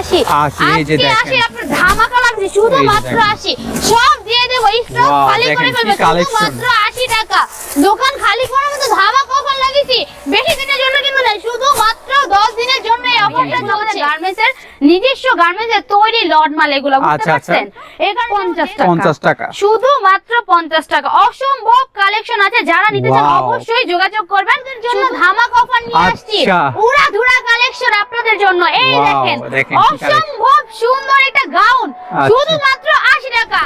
এই যে দেখেন। আপনার ধামাকা লাগছে শুধুমাত্র দেখেন। আশি সব দিয়ে দেবো স্টক খালি করে ফেলবে। শুধুমাত্র আশি টাকা। দোকান খালি করার মতো ধামাকা অফার লাগিয়েছি বেশি দিনের জন্য কিন্তু না শুধুমাত্র দশ দিনের জন্য এই অফারটা চলছে গার্মেন্টস এর নিজস্ব গার্মেন্টস এর তৈরি লট মাল এগুলো বুঝতে আচ্ছা, আচ্ছা। পারছেন? এখানে পঞ্চাশ টাকা। পঞ্চাশ টাকা। শুধুমাত্র পঞ্চাশ টাকা। অসম্ভব কালেকশন আছে যারা নিতে চান অবশ্যই যোগাযোগ করবেন। জন্য ধামাক অফার নিয়ে আসছি আচ্ছা। উড়া ধুরা কালেকশন আপনাদের জন্য। এই দেখেন অসম্ভব সুন্দর একটা গাউন আচ্ছা। শুধুমাত্র আশি টাকা।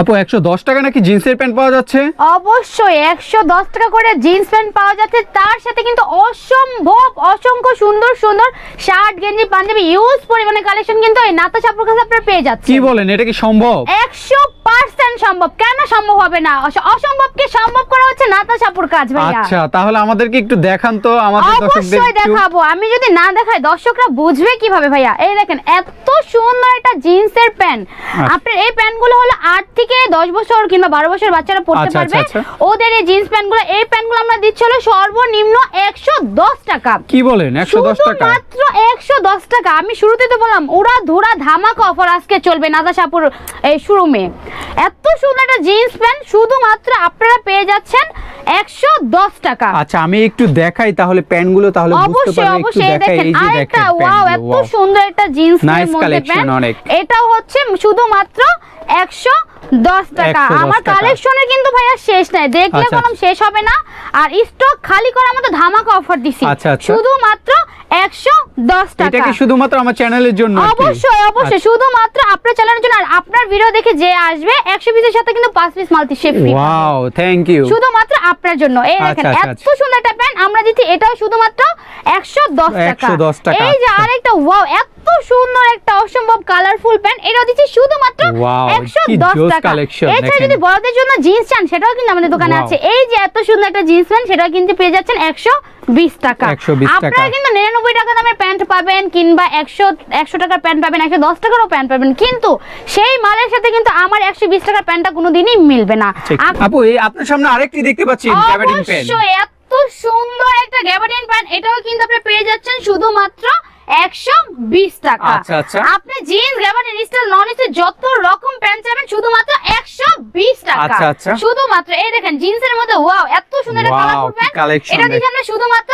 আপু একশো দশ টাকা নাকি জিন্সের প্যান্ট পাওয়া যাচ্ছে? অবশ্যই একশো দশ টাকা করে জিন্স প্যান্ট পাওয়া যাচ্ছে। তার সাথে কিন্তু অসম্ভব অসংখ্য সুন্দর সুন্দর শার্ট গেঞ্জি পাঞ্জাবি ইউজ পরিমাণে কালেকশন কিন্তু এই নাতা কাছে আপনারা পেয়ে যাচ্ছেন। কি বলেন এটা কি সম্ভব? একশো পার্সেন্ট সম্ভব? কেন সম্ভব হবে না? অস- অসম্ভবকে সম্ভব করা হচ্ছে নাতা চাপুর কাজ ভাইয়া। আচ্ছা তাহলে আমাদেরকে একটু দেখান তো আমাদের দর্শকদের অবশ্যই দেখাবো। আমি যদি না দেখাই দর্শকরা বুঝবে কীভাবে ভাইয়া। এই দেখেন এত সুন্দর একটা জিন্সের প্যান্ট। আচ্ছা। আপনার এই প্যান্টগুলো হলো আট থেকে দশ বছর কিংবা বারো বছর বাচ্চারা পড়তে আচ্ছা, পারবে। আচ্ছা, ওদের এই জিন্স প্যান্টগুলো এই প্যান্টগুলো আমরা দিচ্ছি হলো সর্বনিম্ন একশো দশ টাকা। কি বলেন একশো দশ টাকা? মাত্র একশো দশ টাকা। আমি শুরুতে তো বললাম ওরা ধুরা ধামাকা অফার আজকে চলবে নাদা সাপুর এই শোরুমে। এত সুন্দর একটা জিন্স প্যান্ট শুধুমাত্র আপনারা পেয়ে যাচ্ছেন একশো দশ টাকা। আচ্ছা আমি একটু দেখাই তাহলে প্যান্টগুলো তাহলে অবশ্যই অবশ্যই দেখেন আরেকটা ওয়াও এত সুন্দর একটা জিন্স মধ্যে প্যান্ট অনেক। এটাও হচ্ছে শুধুমাত্র একশো দশ টাকা। আমার টাকা। কালেকশনের কিন্তু ভাইয়া শেষ নাই। দেখলে আচ্ছা, কোনো শেষ হবে না। আর স্টক খালি করার মতো ধামাকা অফার দিছি। আচ্ছা, আচ্ছা। শুধুমাত্র একশো দশ এটা টাকা। কি শুধুমাত্র আমার চ্যানেলের জন্য অবশ্যই অবশ্যই আচ্ছা। শুধুমাত্র আপনার চ্যানেলের জন্য। আর আপনার ভিডিও দেখে যে আসবে পিসের সাথে কিন্তু পাঁচ piece multi shape free wow thank you শুধুমাত্র আপনার জন্য। এই আচ্ছা, দেখেন আচ্ছা, এত। সুন্দর একটা প্যান্ট আমরা দিচ্ছি এটাও শুধুমাত্র একশো দশ টাকা। 110 টাকা, এই যে। আরেকটা ওয়াও এত সুন্দর একটা অসম্ভব কালারফুল প্যান্ট এটাও দিচ্ছি শুধুমাত্র Wow, একশো কি দশ জোস টাকা। এছাড়া যদি বড়দের জন্য জিন্স চান সেটাও কিন্তু আমাদের দোকানে আছে। এই যে এত সুন্দর একটা জিন্স প্যান্ট সেটাও কিন্তু পেয়ে যাচ্ছেন একশো বিশ টাকা। 120 টাকা। আপনারা কিন্তু নিরানব্বই টাকা দামের প্যান্ট পাবেন কিংবা একশো একশো টাকার প্যান্ট পাবেন একশো দশ টাকারও প্যান্ট পাবেন। কিন্তু সেই মালের সাথে কিন্তু আমার একশো বিশ টাকার প্যান্টটা কোনোদিনই মিলবে না। আপু এই আপনার সামনে আরেকটি দেখতে পাচ্ছি অবশ্যই এত সুন্দর একটা গ্যাবার্ডিন প্যান্ট এটাও কিন্তু আপনি পেয়ে যাচ্ছেন শুধুমাত্র টাকা আচ্ছা, আচ্ছা। আপনি jeans gabardine style non style যত রকম প্যান্ট চাবেন শুধুমাত্র একশো বিশ টাকা আচ্ছা, আচ্ছা। শুধুমাত্র এই দেখেন জিন্সের মধ্যে ওয়াও এত সুন্দর একটা প্যান্ট এটা শুধুমাত্র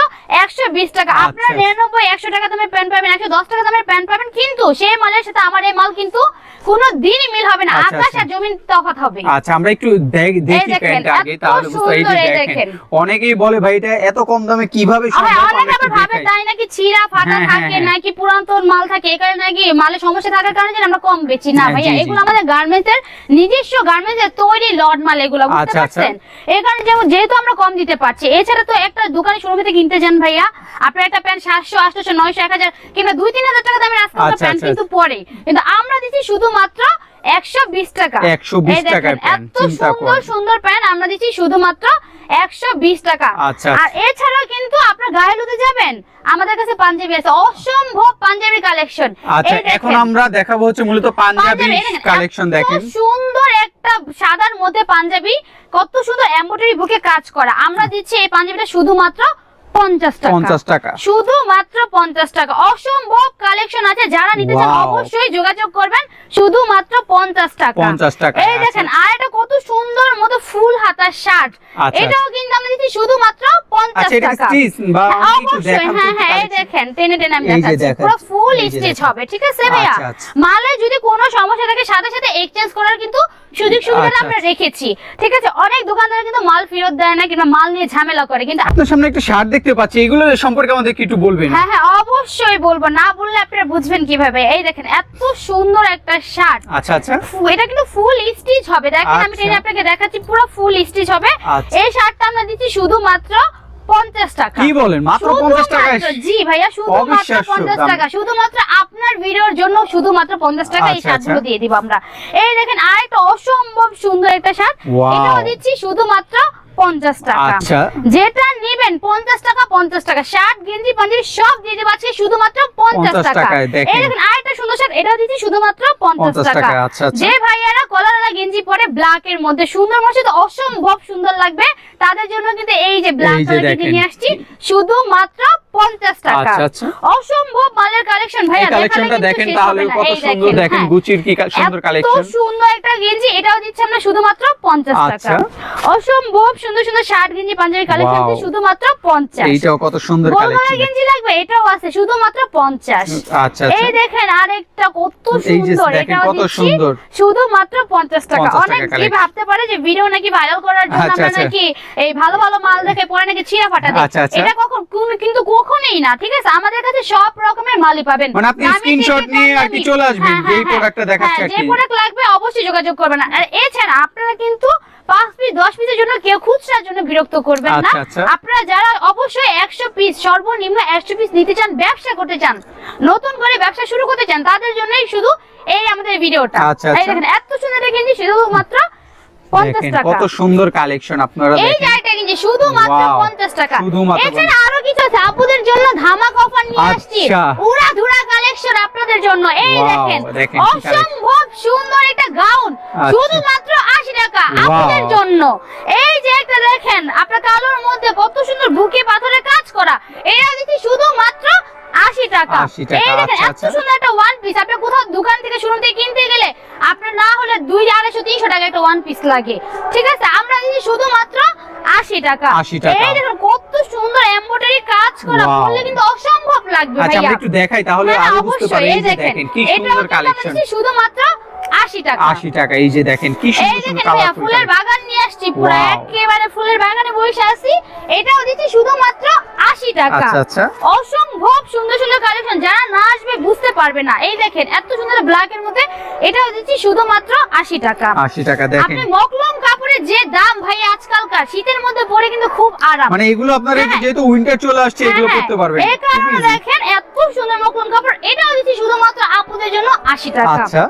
টাকা আপনারা। নিরানব্বই একশো টাকা দামের প্যান্ট পাবেন একশো দশ টাকা দামের প্যান্ট পাবেন কিন্তু সেই মালের সাথে আমার এই মাল কিন্তু কোনো দিনই মিল হবে না। আচ্ছা, আকাশ আচ্ছা। আর জমিন তফাৎ হবে। আচ্ছা আমরা একটু দেখ- প্যান্টটা আগে তাহলে বুঝতে এই যে দেখেন। অনেকেই বলে ভাই এটা এত কম দামে কীভাবে সম্ভব? অনেক আবার ভাবে তাই নাকি ছিঁড়া ফাটা হ্যাঁ, হ্যাঁ, থাকে হ্যাঁ। নাকি পুরাতন মাল থাকে? এই কারণে নাকি মালের সমস্যা থাকার কারণে যেন আমরা কম বেচি। না জি, এগুলো আমাদের গার্মেন্টস এর নিজস্ব গার্মেন্টস এর তৈরি লট মাল এগুলো বুঝতে আচ্ছা। পারছেন? এই কারণে যেমন যেহেতু আমরা কম দিতে পারছি এছাড়া তো একটা দোকানে শোরুম থেকে কিনতে যান ভাইয়া। আপনার একটা প্যান্ট সাতশো আটশো নয়শো এক হাজার কিংবা দুই তিন হাজার টাকা দামের আজকাল প্যান্ট কিন্তু পরে। কিন্তু আমরা দিচ্ছি শুধুমাত্র একশো বিশ টাকা। 120 এই দেখেন, টাকার প্যান্ট, এত সুন্দর সুন্দর প্যান্ট আমরা দিচ্ছি শুধুমাত্র একশো বিশ টাকা। আচ্ছা, আর এছাড়াও কিন্তু আপনার গায়েলুতে যাবেন আমাদের কাছে পাঞ্জাবি আছে অসম্ভব পাঞ্জাবি কালেকশন। আচ্ছা এখন আমরা দেখাবো হচ্ছে মূলত পাঞ্জাবি কালেকশন দেখেন। সুন্দর একটা সাদার মধ্যে পাঞ্জাবি কত সুন্দর এমব্রয়ডারি বুকে কাজ করা। আমরা দিচ্ছি এই পাঞ্জাবিটা শুধুমাত্র পঞ্চাশ টাকা। পঞ্চাশ টাকা। শুধুমাত্র পঞ্চাশ টাকা। অসম্ভব কালেকশন আছে। যারা নিতে চান অবশ্যই যোগাযোগ করবেন। শুধুমাত্র পঞ্চাশ টাকা। 50 টাকা, এই দেখেন আচ্ছা। আর এটা কত সুন্দর মতো ফুল হাতার শার্ট। আচ্ছা, এটাও কিন্তু আমরা দিচ্ছি শুধুমাত্র পঞ্চাশ আচ্ছা এটা টাকা। স্টিচ? বা হ্যাঁ, অবশ্যই হ্যাঁ হ্যাঁ এই দেখেন টেনে টেনে আমি দেখাচ্ছি। পুরো ফুল স্টিচ হবে ঠিক আছে ভাইয়া। মালে যদি কোনো সমস্যা থাকে সাথে সাথে এক্সচেঞ্জ করার কিন্তু সুযোগ সুবিধা আচ্ছা, আমরা রেখেছি। ঠিক আছে অনেক দোকানদার কিন্তু মাল ফেরত দেয় না কিংবা মাল নিয়ে ঝামেলা করে কিন্তু আপনার সামনে একটা শার্ট দেখতে পাচ্ছি এগুলো সম্পর্কে আমাদেরকে একটু বলবেন? হ্যাঁ হ্যাঁ অবশ্যই বলব। না বললে আপনারা বুঝবেন কীভাবে। এই দেখেন এত সুন্দর একটা শার্ট আচ্ছা আচ্ছা। এটা কিন্তু ফুল স্টিচ হবে। দেখেন আমি আচ্ছা। আপনাকে দেখাচ্ছি পুরো ফুল স্টিচ হবে। আচ্ছা। এই শার্টটা আমরা দিচ্ছি শুধুমাত্র পঞ্চাশ টাকা। কি বলেন? মাত্র পঞ্চাশ টাকা জি ভাইয়া শুধুমাত্র অবিশ্বাস্য পঞ্চাশ দাম। টাকা। শুধুমাত্র আপনার ভিডিওর জন্য শুধুমাত্র পঞ্চাশ টাকা এই আচ্ছা, শার্টগুলো আচ্ছা। দিয়ে দিব আমরা। এই দেখেন আরেকটা অসম্ভব সুন্দর একটা শার্ট। এটাও দিচ্ছি শুধুমাত্র পঞ্চাশ টাকা। আচ্ছা। যেটা নিবেন পঞ্চাশ টাকা পঞ্চাশ টাকা। শার্ট গেঞ্জি পাঞ্জাবি সব দিয়ে দেবো আজকে শুধুমাত্র পঞ্চাশ টাকা। দেখেন। এই দেখেন আরেকটা সুন্দর শার্ট এটাও দিচ্ছি শুধুমাত্র পঞ্চাশ টাকা। আচ্ছা, আচ্ছা। যে ভাইয়ারা কলারওয়ালা গেঞ্জি পরে ব্ল্যাক এর মধ্যে সুন্দর মনে হচ্ছে অসম্ভব সুন্দর লাগবে। তাদের জন্য কিন্তু এই যে ব্ল্যাক কালার গেঞ্জি নিয়ে আসছি শুধুমাত্র পঞ্চাশ টাকা আচ্ছা, আচ্ছা। অসম্ভব মালের কালেকশন ভাইয়া কালেকশনটা দেখেন তাহলে কত সুন্দর দেখেন হ্যাঁ। গুচির কি সুন্দর এত সুন্দর একটা গেঞ্জি এটাও দিচ্ছে আমরা শুধুমাত্র পঞ্চাশ টাকা আচ্ছা। অসম্ভব সুন্দর সুন্দর শার্ট গেঞ্জি পাঞ্জাবি কালেকশন. শুধুমাত্র পঞ্চাশ এইটাও কত সুন্দর কালেকশন গেঞ্জি লাগবে এটাও আছে শুধুমাত্র পঞ্চাশ আচ্ছা এই আচ্ছা দেখেন আরেকটা কত সুন্দর এটাও কত সুন্দর। শুধুমাত্র পঞ্চাশ টাকা 50 টাকা অনেক কি ভাবতে পারে যে ভিডিও নাকি ভাইরাল করার জন্য আচ্ছা, আমরা আচ্ছা। নাকি এই ভালো ভালো মাল দেখে পরে নাকি ছিঁড়া ফাটা দিই আচ্ছা, আচ্ছা। এটা কখন কোন- কিন্তু কখনোই না ঠিক আছে? আমাদের কাছে সব রকমের মালই পাবেন। মানে আপনি থেকে নিয়ে আর কি চলে আসবেন, যেই হ্যাঁ, দেখাচ্ছে হ্যাঁ, যে প্রোডাক্ট লাগবে অবশ্যই যোগাযোগ করবেন। আর এছাড়া আপনারা কিন্তু পাঁচ পিস দশ পিসের জন্য কেউ খুচরার জন্য বিরক্ত করবেন না। আচ্ছা, আচ্ছা। আপনারা যারা অবশ্যই একশো পিস সর্বনিম্ন একশো পিস নিতে চান ব্যবসা করতে চান নতুন করে ব্যবসা শুরু করতে চান তাদের জন্যই শুধু এই আমাদের ভিডিওটা। আচ্ছা, এই। দেখেন এত সুন্দর একটা গেঞ্জি শুধুমাত্র পঞ্চাশ টাকা। কত সুন্দর কালেকশন আপনারা এই জায়গাটা গেঞ্জি শুধুমাত্র পঞ্চাশ টাকা। এছাড়া আরও আছে আপুদের জন্য ধামাক অফার নিয়ে আসছি আচ্ছা। উড়া ধুরা কালেকশন আপনাদের জন্য এই দেখেন অসম্ভব সুন্দর একটা গাউন আচ্ছা। শুধুমাত্র আশি টাকা Wow. আপুদের জন্য এই যে একটা দেখেন আপনার কালোর মধ্যে কত সুন্দর বুকে পাথরে কাজ করা এটা দিচ্ছি শুধুমাত্র আশি টাকা 80 টাকা, এই দেখেন আচ্ছা, এত। সুন্দর একটা ওয়ান পিস আপনি কোথাও দোকান থেকে শুরু থেকে কিনতে গেলে আপনার না হলে দুই আড়াইশো তিনশো টাকা একটা ওয়ান পিস লাগে ঠিক আছে আমরা দিচ্ছি শুধুমাত্র আশি টাকা 80 টাকা। এই দেখেন কত সুন্দর এমব্রয়ডারি কাজ করা কিন্তু অসম্ভব লাগবে আচ্ছা ভাইয়া। একটু দেখাই তাহলে হ্যাঁ, আরও বুঝতে পারি দেখেন। কি সুন্দর কালেকশন শুধুমাত্র আশি টাকা। 80 টাকা এই যে দেখেন কি সুন্দর সুন্দর দেখেন ভাইয়া ফুলের বাগান নিয়ে আসছি পুরো একেবারে ফুলের বাগানে বসে আছি। এটাও দিচ্ছি শুধুমাত্র আশি টাকা। আচ্ছা আচ্ছা। অসম্ভব সুন্দর সুন্দর কালেকশন যারা না আসবে বুঝতে পারবে না। এই দেখেন এত সুন্দর ব্ল্যাক এর মধ্যে এটাও দিচ্ছি শুধুমাত্র আশি টাকা। 80 টাকা দেখেন। আপনি মকলম যে দাম ভাই আজকালকার শীতের মধ্যে পরে কিন্তু খুব আরাম। মানে এগুলো আপনার হ্যাঁ। যেহেতু উইন্টার চলে আসছে হ্যাঁ, এগুলো হ্যাঁ। করতে পারবেন। এই কারণে দেখেন এত সুন্দর কাপড় এটাও দিচ্ছি শুধুমাত্র আপুদের জন্য আশি টাকা। আচ্ছা।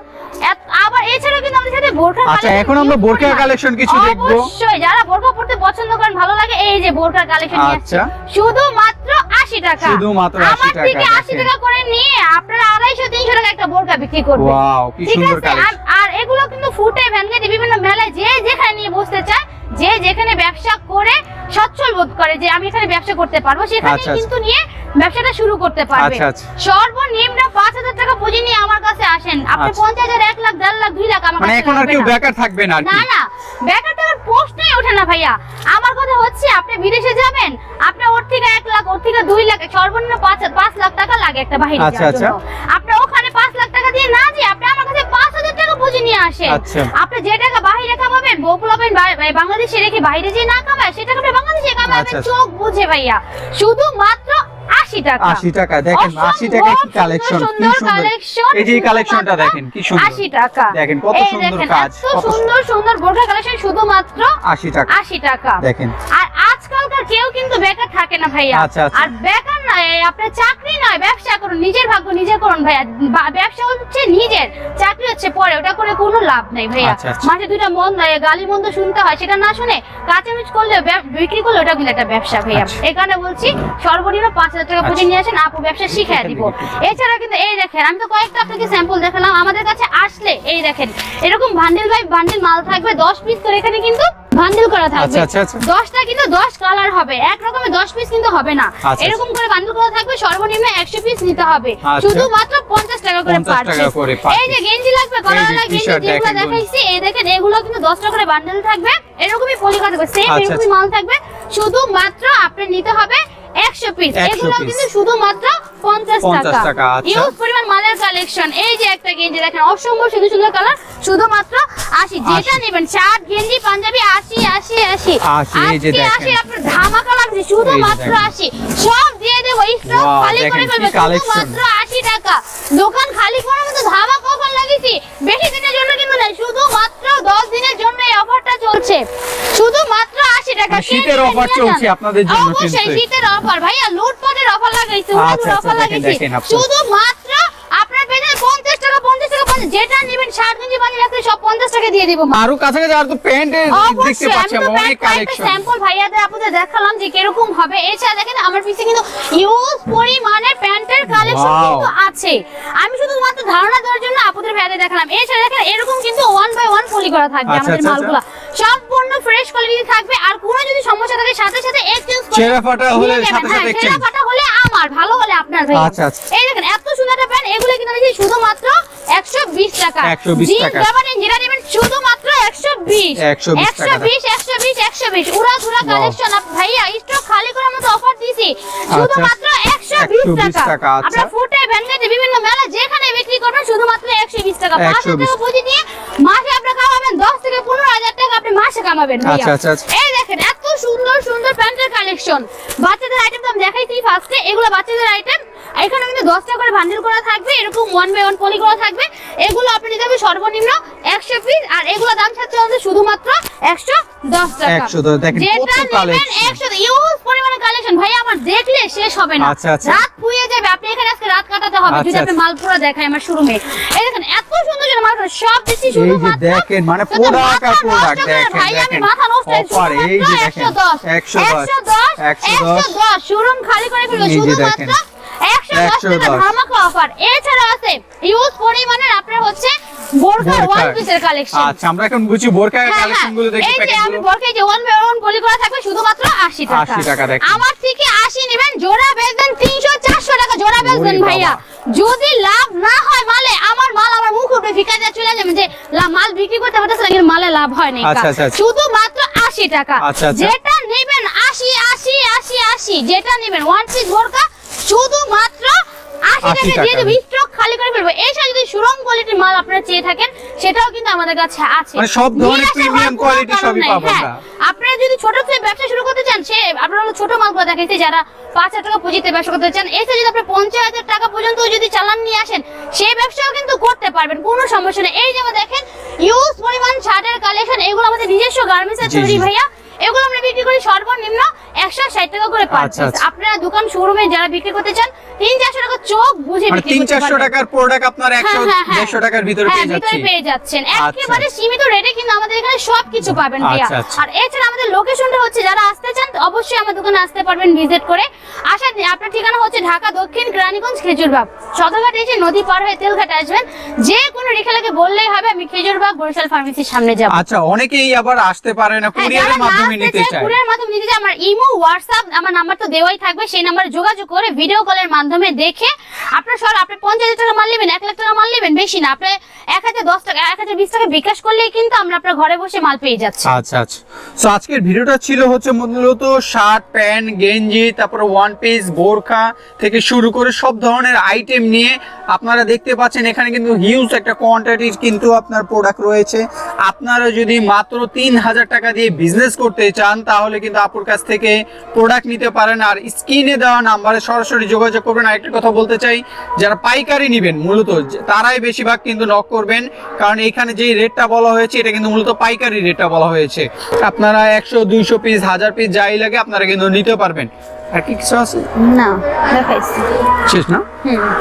আবার এছাড়াও কিন্তু আমাদের সাথে বোরকা আচ্ছা এখন আমরা বোরকা কালেকশন কিছু দেখব। অবশ্যই যারা বোরকা পড়তে পছন্দ করেন ভালো লাগে এই যে বোরকার কালেকশন আচ্ছা। শুধুমাত্র আশি টাকা। শুধুমাত্র 80 আমার টাকা, থেকে আশি দেখেন। টাকা করে নিয়ে আপনারা আড়াইশো তিনশো টাকা একটা বোরকা বিক্রি করবেন। ওয়াও কি সুন্দর কালেকশন আর- এগুলো কিন্তু ফুটে বিভিন্ন মেলায় যে যেখানে নিয়ে বসতে চায় যে যেখানে ব্যবসা করে সচ্ছল বোধ করে যে আমি এখানে ব্যবসা করতে পারব সেখানে আচ্ছা, আচ্ছা। কিন্তু নিয়ে ব্যবসাটা শুরু করতে পারবে আচ্ছা। সর্বনিম্ন পাঁচ হাজার টাকা পুঁজি নিয়ে আমার কাছে আসেন আপনি। পঞ্চাশ হাজার এক লাখ দেড় লাখ দুই লাখ আমার মানে কাছে এখন আর কেউ বেকার থাকবে না না না বেকার টাকার প্রশ্নই ওঠে না ভাইয়া আমার কথা হচ্ছে আপনি বিদেশে যাবেন আপনি ওর থেকে এক লাখ ওর থেকে দুই লাখ সর্বনিম্ন পাঁচ পাঁচ লাখ টাকা লাগে একটা বাহিরে আচ্ছা, আচ্ছা। জন্য আপনি ওখানে পাঁচ লাখ টাকা দিয়ে না যে আপনি আমার কাছে পাঁচ হাজার টাকা পুঁজি নিয়ে আসেন আচ্ছা। আপনি যে টাকা বাহিরে কামাবেন বউ পোলাবেন বাংলাদেশে রেখে বাইরে যে না কামায় সেটা আপনি বাংলাদেশে কামাবেন আচ্ছা। চোখ বুঝে ভাইয়া। শুধু মাত্র আশি টাকা। 80 টাকা দেখেন 80 টাকা কি কালেকশন সুন্দর কালেকশন এই যে কালেকশনটা দেখেন কি সুন্দর। 80 টাকা। দেখেন কত সুন্দর কাজ কত সুন্দর সুন্দর বোরখা কালেকশন শুধুমাত্র 80 টাকা। আশি টাকা। দেখেন। আর কেউ কিন্তু বেকার থাকে না ভাইয়া। আচ্ছা, আচ্ছা। আর বেকার নয় আপনার চাকরি নয় ব্যবসা করুন নিজের ভাগ্য নিজে করুন ভাইয়া। ব্যবসা হচ্ছে নিজের চাকরি হচ্ছে পরে ওটা করে কোনো লাভ নেই ভাইয়া। আচ্ছা। মাঝে দুইটা মন গালি মন্দ শুনতে হয় সেটা না শুনে কাঁচামরিচ করলে বিক্রি করলে ওটা কিন্তু একটা ব্যবসা ভাইয়া। এখানে বলছি সর্বনিম্ন পাঁচ হাজার টাকা পুঁজি। নিয়ে আসেন আপু ব্যবসা শিখিয়ে দিব। এছাড়া কিন্তু এই দেখেন আমি তো কয়েকটা আপনাকে স্যাম্পল দেখালাম আমাদের কাছে আসলে এই দেখেন এরকম বান্ডিল বাই বান্ডিল মাল থাকবে দশ পিস করে এখানে কিন্তু বান্ডিল করা থাকবে। আচ্ছা, আচ্ছা, আচ্ছা। দশটা কিন্তু দশ কালার হবে। এক রকমের দশ পিস কিন্তু হবে না। আচ্ছা, এরকম করে বান্ডেল করা থাকবে সর্বনিম্ন একশো পিস নিতে হবে। আচ্ছা। শুধুমাত্র পঞ্চাশ টাকা করে 50 পার টাকা করে per এই যে গেঞ্জি লাগবে এই গলাওয়ালা গেঞ্জি যেগুলো দেখাইছি এই দেখেন এগুলো কিন্তু দশটা করে বান্ডেল থাকবে। এরকমই পলিকা থাকবে সেম আচ্ছা, এরকমই আচ্ছা। মাল থাকবে। শুধুমাত্র আপনি নিতে হবে একশো পিস এগুলো কিন্তু শুধুমাত্র পঞ্চাশ 50 টাকা। টাকা, আচ্ছা। ইউজ পরিমাণ মালের কালেকশন এই যে একটা গেঞ্জি দেখেন অসম্ভব সুন্দর সুন্দর কালার শুধুমাত্র আশি। যেটা নেবেন শার্ট গেঞ্জি পাঞ্জাবি আশি আশি আশি। 80, এই যে দেখেন। আশি আপনার ধামাকা লাগছে শুধুমাত্র দেখেন। আশি। সব দিয়ে দেবো স্টক Wow, খালি করে ফেলবে শুধুমাত্র আশি টাকা। দোকান খালি করার মতো ধামাকা অফার লাগিয়েছি? বেশি দিনের জন্য কিন্তু না শুধুমাত্র দশ দিনের জন্য এই অফারটা চলছে। আশি মানে শীতের অফার চলছে আপনাদের জন্য কিন্তু। শীতের অফার ভাইয়া লুটপাটের অফার লাগাইছে আচ্ছা, আচ্ছা, অফার লাগাইছে শুধু আপনি। শুধুমাত্র আপনার পেছনে পঞ্চাশ টাকা পঞ্চাশ টাকা পঞ্চাশ যেটা নেবেন ষাট গেঞ্জি বানিয়ে রাখলে টাকা দিয়ে দিব আরও কাছাকাছি আর তো প্যান্ট দেখতে পাচ্ছি অনেক কালেকশন স্যাম্পল ভাইয়াদের আপনাদের দেখালাম যে কীরকম হবে। এছাড়া দেখেন আমার পিছে কিন্তু ইউজ পরিমাণের প্যান্টের কালেকশন কিন্তু আছে। আমি শুধুমাত্র ধারণা দেওয়ার জন্য আপনাদের ভাইয়াদের দেখালাম। এছাড়া দেখেন এরকম কিন্তু ওয়ান বাই ওয়ান ফলি করা থাকবে আচ্ছা, আমাদের আচ্ছা, মালগুলা। সম্পূর্ণ ফ্রেশ কোয়ালিটি থাকবে। আর কোনো যদি সমস্যা থাকে সাথে সাথে এক্সচেঞ্জ ছেঁড়া ফাটা হলে সাথে সাথে exchange। ফাটা হলে আমার ভালো হলে আপনার ভাই আচ্ছা, আচ্ছা। এই দেখেন এত সুন্দর একটা প্যান্ট এগুলো কিন্তু নিয়েছি শুধুমাত্র একশো বিশ টাকা। 120 টাকা। নিন যেটা নেবেন শুধুমাত্র একশো বিশ। 120 একশো টাকা। বিশ একশো বিশ একশো বিশ। উড়া ধুরা কালেকশন ভাইয়া স্টক খালি করার মতো অফার দিছি। শুধুমাত্র একশো বিশ 120 টাকা। আচ্ছা। আপনার ফুটে ভ্যান্ডেটে বিভিন্ন মেলা যেখানে বিক্রি করবেন শুধুমাত্র একশো বিশ টাকা। পাঁচ হাজার 120 টাকা পুঁজি দিয়ে মাসে আপনি কামাবেন দশ থেকে পনেরো হাজার টাকা আপনি মাসে কামাবেন। আচ্ছা, আচ্ছা, আচ্ছা। এই দেখেন এত সুন্দর সুন্দর প্যান্টের কালেকশন বাচ্চাদের আইটেম তো আমি দেখাইছি ফার্স্টে এগুলো বাচ্চাদের আইটেম এখানে কিন্তু দশটা করে বান্ডিল করা থাকবে এরকম ওয়ান বাই ওয়ান পলি করা থাকবে। এগুলো আপনি নিতে হবে সর্বনিম্ন একশো পিস আর এগুলো দাম থাকছে আমাদের শুধুমাত্র একশো দশ টাকা। 110 যেটা নেবেন একশো ইউজ পরিমাণে কালেকশন ভাই আমার দেখলে শেষ হবে না। আচ্ছা, আচ্ছা। রাত পুয়ে যাবে আপনি এখানে আজকে রাত কাটাতে হবে। যদি আচ্ছা, আপনি। মালপুরা দেখায় আমার শোরুমে। এই দেখেন এত সুন্দর সুন্দর মাল সব দেখেন মানে প্রোডাক্ট মাথা নষ্ট করে দেখেন ভাই, আমি দেখেন। মাথা নষ্ট অফার এই যে দেখেন 110 110 110 110 শোরুম খালি করে ফেলব শুধুমাত্র দেখেন। 110 টাকা 110 ধামাকা অফার এছাড়া আছে ইউজ পরিমাণের আপনার হচ্ছে বোরকা বোরকা। ওয়ান পিসের কালেকশন আচ্ছা আমরা এখন বুঝি বোরকা কালেকশনগুলো দেখি এই যে আমি গুলো যে ওয়ান বাই ওয়ান পলি করা থাকবে শুধুমাত্র 80 টাকা 80 টাকা দেখেন। আমার থেকে 80 নেবেন জোড়া বেচবেন 300 400 টাকা জোড়া বেচবেন ভাইয়া যদি লাভ না হয় মালে আমার মাল আমার মুখ উপরে ফিকা দিয়ে চলে যাবে যে মাল বিক্রি করতে পারতেছে না কিন্তু মালে লাভ হয় না। শুধু মাত্র 80 টাকা আচ্ছা, আচ্ছা। যেটা নেবেন 80 80 80 80 যেটা নেবেন ওয়ান পিস বোরকা শুধু মাত্র 80 80 টাকা দিয়ে টাকা। স্টক খালি করে ফেলব। এছাড়া যদি সুরম কোয়ালিটির মাল আপনারা চেয়ে থাকেন সেটাও কিন্তু আমাদের কাছে আছে। মানে সব ধরনের quality কারণ সবই পাবেন হ্যাঁ। আপনারা যদি ছোট থেকে ব্যবসা শুরু করতে চান সে আপনারা ছোট মালগুলো দেখাইছে যারা পাঁচ হাজার টাকা পুঁজিতে ব্যবসা করতে চান এসে যদি আপনি পঞ্চাশ হাজার টাকা পর্যন্ত যদি চালান নিয়ে আসেন সেই ব্যবসাও কিন্তু করতে পারবেন কোনো সমস্যা নেই। এই যেমন দেখেন ইউজ পরিমাণ শার্টের কালেকশন এগুলো আমাদের নিজস্ব গার্মেন্টস এর জি, তৈরি ভাইয়া। এগুলো আমরা বিক্রি করি সর্বনিম্ন একশো ষাট টাকা করে পার আচ্ছা। আপনারা দোকান শোরুমে যারা বিক্রি করতে চান তিন চারশো টাকা চোখ বুঝে মানে তিন চারশো টাকার প্রোডাক্ট আপনার একশো হ্যাঁ, হ্যাঁ, হ্যাঁ। দেড়শো টাকার ভিতরে হ্যাঁ, পেয়ে যাচ্ছেন। আচ্ছা। একেবারে সীমিত রেটে কিন্তু আমাদের এখানে সবকিছু পাবেন আচ্ছা। আর এছাড়া আমাদের লোকেশনটা হচ্ছে যারা আসতে চান অবশ্যই আমার দোকানে আসতে পারবেন ভিজিট করে। দিন আপনার ঠিকানা হচ্ছে ঢাকা দক্ষিণ কেরানীগঞ্জ খেজুরবাগ। সদরঘাট এসে নদী পার হয়ে তেলঘাট আসবেন। যে কোনো রিক্সালাকে বললেই হবে আমি খেজুরবাগ বরিশাল ফার্মেসির সামনে যাব। আচ্ছা অনেকেই আবার আসতে পারে না হ্যাঁ, কুরিয়ারের মাধ্যমে আসতে নিতে চায়, চায় মাধ্যমে নিতে চায়, আমার ইমো হোয়াটসঅ্যাপ আমার নাম্বার তো দেওয়াই থাকবে সেই নাম্বারে যোগাযোগ করে ভিডিও কলের মাধ্যমে দেখে আপনার সর আপনি পঞ্চাশ হাজার টাকা মাল নেবেন এক লাখ টাকা মাল নেবেন বেশি না আপনি এক হাজার দশ টাকা, এক হাজার বিশ টাকা বিকাশ করলেই কিন্তু আমরা আপনার ঘরে বসে মাল পেয়ে যাচ্ছি। আচ্ছা আচ্ছা। আজকের ভিডিওটা ছিল হচ্ছে মূলত শার্ট, প্যান্ট, গেঞ্জি ওয়ান পিস বোরখা থেকে শুরু করে সব ধরনের আইটেম নিয়ে আপনারা দেখতে পাচ্ছেন, এখানে কিন্তু হিউজ একটা কোয়ান্টিটির কিন্তু আপনার প্রোডাক্ট রয়েছে। আপনারা যদি মাত্র তিন হাজার টাকা দিয়ে বিজনেস করতে চান, তাহলে কিন্তু আপুর কাছ থেকে প্রোডাক্ট নিতে পারেন। আর স্ক্রিনে দেওয়া নাম্বারে সরাসরি যোগাযোগ করবেন। আরেকটা কথা বলতে চাই, যারা পাইকারি নেবেন, মূলত তারাই বেশিরভাগ কিন্তু নক কারণ এখানে যে রেটটা বলা হয়েছে এটা কিন্তু মূলত পাইকারি রেটটা বলা হয়েছে। আপনারা একশো দুইশো পিস হাজার পিস যাই লাগে আপনারা কিন্তু নিতে পারবেন। আর কি কিছু আছে? না দেখাইছি শেষ না?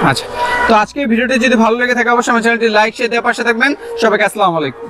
আচ্ছা। তো আজকে ভিডিওটি যদি ভালো লেগে থাকে অবশ্যই আমার চ্যানেলটি লাইক শেয়ার দেওয়ার পাশে থাকবেন। সবাইকে আসসালামু আলাইকুম।